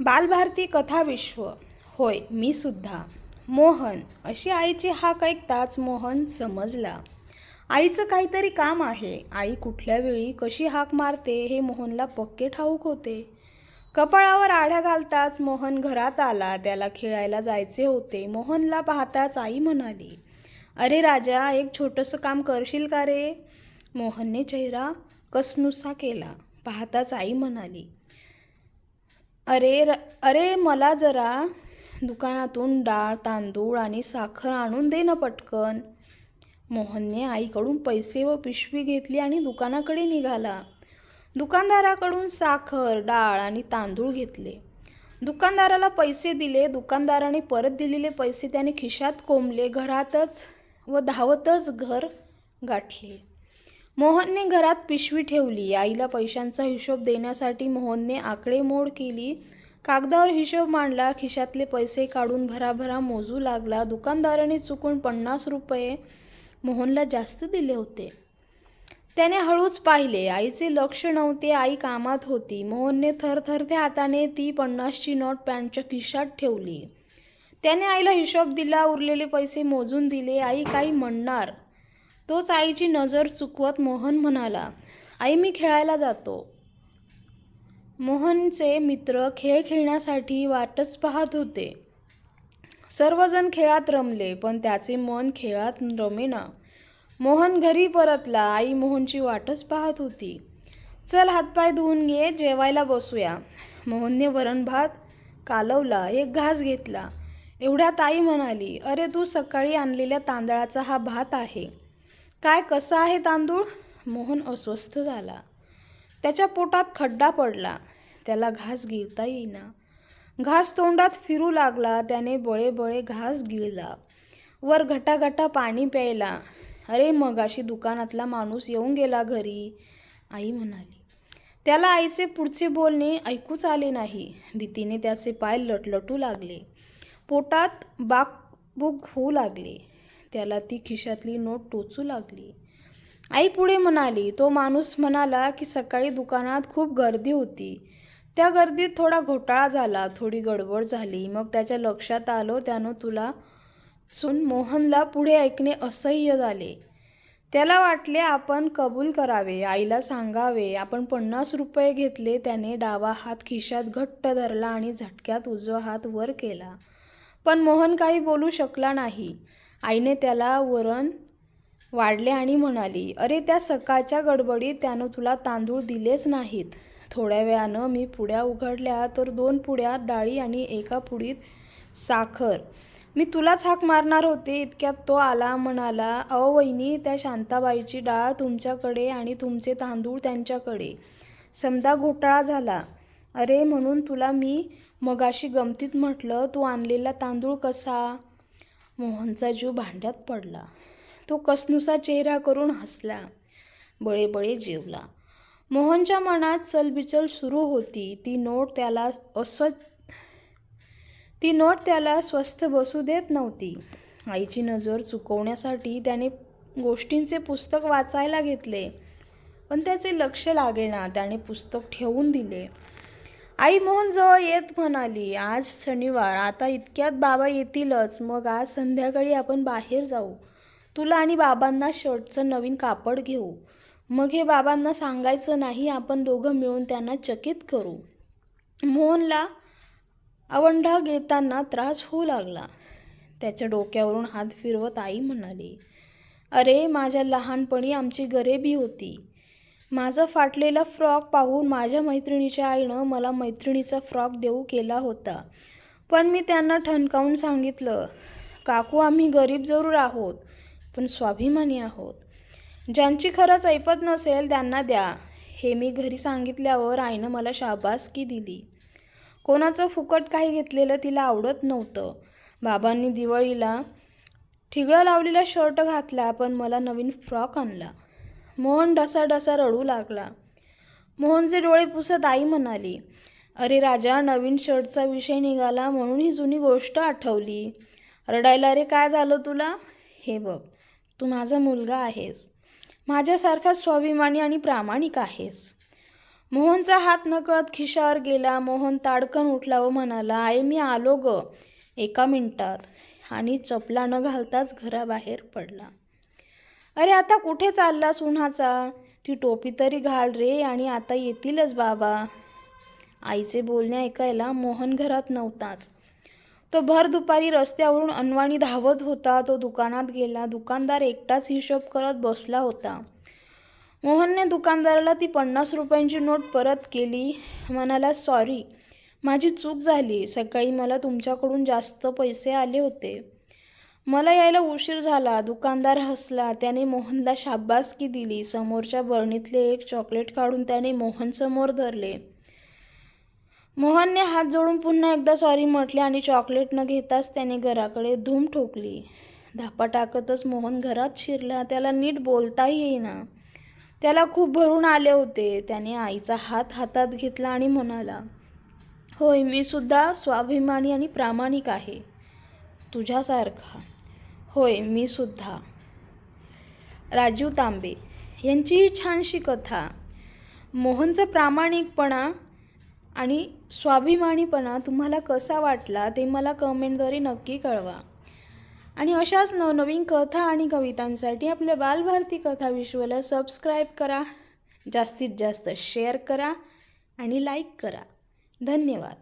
बालभारती कथाविश्व होय मी सुद्धा. मोहन अशी आईची हाक ऐकताच मोहन समजला. आईचं काहीतरी काम आहे. आई कुठल्या वेळी कशी हाक मारते हे मोहनला पक्के ठाऊक होते. कपाळावर आढ्या घालताच मोहन घरात आला. त्याला खेळायला जायचे होते. मोहनला पाहताच आई म्हणाली अरे राजा एक छोटंसं काम करशील का रे? मोहनने चेहरा कसनुसा केला. पाहताच आई म्हणाली अरे र अरे मला जरा दुकानातून डाळ तांदूळ आणि साखर आणून दे ना पटकन. मोहनने आईकडून पैसे व पिशवी घेतली आणि दुकानाकडे निघाला. दुकानदाराकडून साखर डाळ आणि तांदूळ घेतले. दुकानदाराला पैसे दिले. दुकानदाराने परत दिलेले पैसे त्याने खिशात कोंबले. घरातच व धावतच घर गाठले. मोहनने घरात पिशवी ठेवली. आईला पैशांचा हिशोब देण्यासाठी मोहनने आकडेमोड केली. कागदावर हिशोब मांडला. खिशातले पैसे काढून भराभरा मोजू लागला. दुकानदाराने चुकून पन्नास रुपये मोहनला जास्त दिले होते. त्याने हळूच पाहिले. आईचे लक्ष नव्हते. आई कामात होती. मोहनने थरथरत्या हाताने ती पन्नासची नोट पॅन्टच्या खिशात ठेवली. त्याने आईला हिशोब दिला. उरलेले पैसे मोजून दिले. आई काही म्हणणार तोच आईची नजर चुकवत मोहन म्हणाला आई मी खेळायला जातो. मोहनचे मित्र खेळ खेळण्यासाठी वाटच पाहत होते. सर्वजण खेळात रमले पण त्याचे मन खेळात रमेना. मोहन घरी परतला आई मोहनची वाटच पाहत होती. चल हातपाय धुवून घे जेवायला बसूया. मोहनने वरण भात कालवला एक घास घेतला. एवढ्यात आई म्हणाली अरे तू सकाळी आणलेल्या तांदळाचा हा भात आहे. काय कसा आहे तांदूळ? मोहन अस्वस्थ झाला. त्याच्या पोटात खड्डा पडला. त्याला घास गिळता येईना. घास तोंडात फिरू लागला. त्याने बळे बळे घास गिळला. वर घटाघटा पाणी प्यायला. अरे मगाशी दुकानातला माणूस येऊन गेला घरी आई म्हणाली. त्याला आईचे पुढचे बोलणे ऐकूच आले नाही. भीतीने त्याचे पाय लटलटू लागले. पोटात बाकबुक होऊ लागले. त्याला ती खिशातली नोट टोचू लागली. आई पुढे म्हणाली तो माणूस म्हणाला की सकाळी दुकानात खूप गर्दी होती. त्या गर्दीत थोडा घोटाळा झाला थोडी गडबड झाली. मग त्याच्या लक्षात आलं त्यानं तुला सुन मोहनला पुढे ऐकणे असह्य झाले. त्याला वाटले आपण कबूल करावे आईला सांगावे. आपण पन्नास रुपये घेतले त्याने डावा हात खिशात घट्ट धरला आणि झटक्यात उजवा हात वर केला. पण मोहन काही बोलू शकला नाही. आईने त्याला वरण वाढले आणि म्हणाली अरे त्या सकाळच्या गडबडीत त्यानं तुला तांदूळ दिलेच नाहीत. थोड्या वेळानं मी पुड्या उघडल्या तर दोन पुड्या डाळी आणि एका पुडीत साखर. मी तुलाच हाक मारणार होते इतक्यात तो आला म्हणाला अहो वहिनी त्या शांताबाईची डाळ तुमच्याकडे आणि तुमचे तांदूळ त्यांच्याकडे. समजा घोटाळा झाला. अरे म्हणून तुला मी मगाशी गमतीत म्हटलं तू आणलेला तांदूळ कसा? मोहनचा जीव भांड्यात पडला. तो कसनुसा चेहरा करून हसला. बळे बळे जेवला. मोहनच्या मनात चलबिचल सुरू होती. ती नोट त्याला अस्व ती नोट त्याला स्वस्थ बसू देत नव्हती. आईची नजर चुकवण्यासाठी त्याने गोष्टींचे पुस्तक वाचायला घेतले. पण त्याचे लक्ष लागेना. त्याने पुस्तक ठेवून दिले. आई मोहनजवळ येत म्हणाली आज शनिवार आता इतक्यात बाबा येतीलच मग आज संध्याकाळी आपण बाहेर जाऊ. तुला आणि बाबांना शर्टचं नवीन कापड घेऊ. मग हे बाबांना सांगायचं नाही आपण दोघं मिळून त्यांना चकित करू. मोहनला आवंढा घेताना त्रास होऊ लागला. त्याच्या डोक्यावरून हात फिरवत आई म्हणाली अरे माझ्या लहानपणी आमची गरिबी होती. माझं फाटलेला फ्रॉक पाहून माझ्या मैत्रिणीच्या आईनं मला मैत्रिणीचा फ्रॉक देऊ केला होता. पण मी त्यांना ठणकावून सांगितलं काकू आम्ही गरीब जरूर आहोत पण स्वाभिमानी आहोत. ज्यांची खरंच ऐपत नसेल त्यांना द्या. हे मी घरी सांगितल्यावर आईनं मला शाबासकी दिली. कोणाचं फुकट काही घेतलेलं तिला आवडत नव्हतं. बाबांनी दिवाळीला ठिगळं लावलेला शर्ट घातला पण मला नवीन फ्रॉक आणला. मोहन डसा डसा रडू लागला. मोहनचे डोळे पुसत आई म्हणाली अरे राजा नवीन शर्टचा विषय निघाला म्हणून ही जुनी गोष्ट आठवली. रडायला रे काय झालं तुला? हे बघ तू माझा मुलगा आहेस. माझ्यासारखा स्वाभिमानी आणि प्रामाणिक आहेस. मोहनचा हात नकळत खिशावर गेला. मोहन ताडकन उठला व म्हणाला आई मी आलो ग. एका मिनटात. आणि चपला न घालताच घराबाहेर पडला. अरे आता कुठे चाललास उन्हाचा? ती टोपी तरी घाल रे आणि आता येतीलच बाबा. आईचे बोलणे ऐकायला मोहन घरात नव्हताच. तो भर दुपारी रस्त्यावरून अनवाणी धावत होता. तो दुकानात गेला. दुकानदार एकटाच हिशोब करत बसला होता. मोहनने दुकानदाराला ती पन्नास रुपयांची नोट परत केली. म्हणाला सॉरी माझी चूक झाली. सकाळी मला तुमच्याकडून जास्त पैसे आले होते. मला यायला उशीर झाला. दुकानदार हसला. त्याने मोहनला शाब्बासकी दिली. समोरच्या बरणीतले एक चॉकलेट काढून त्याने मोहनसमोर धरले. मोहनने हात जोडून पुन्हा एकदा सॉरी म्हटले आणि चॉकलेट न घेताच त्याने घराकडे धूम ठोकली. धापा टाकतच मोहन घरात शिरला. त्याला नीट बोलताही येईना. त्याला खूप भरून आले होते. त्याने आईचा हात हातात घेतला आणि म्हणाला होय मी सुद्धा स्वाभिमानी आणि प्रामाणिक आहे. तुझ्यासारखा. होय मी सुद्धा. राजीव तांबे यांची ही छानशी कथा. मोहनचा प्रामाणिकपणा आणि स्वाभिमानीपणा तुम्हाला कसा वाटला ते मला कमेंटद्वारे नक्की कळवा. आणि अशाच नवनवीन कथा आणि कवितांसाठी आपल्या बालभारती कथा विश्वला सबस्क्राईब करा. जास्तीत जास्त शेअर करा आणि लाईक करा. धन्यवाद.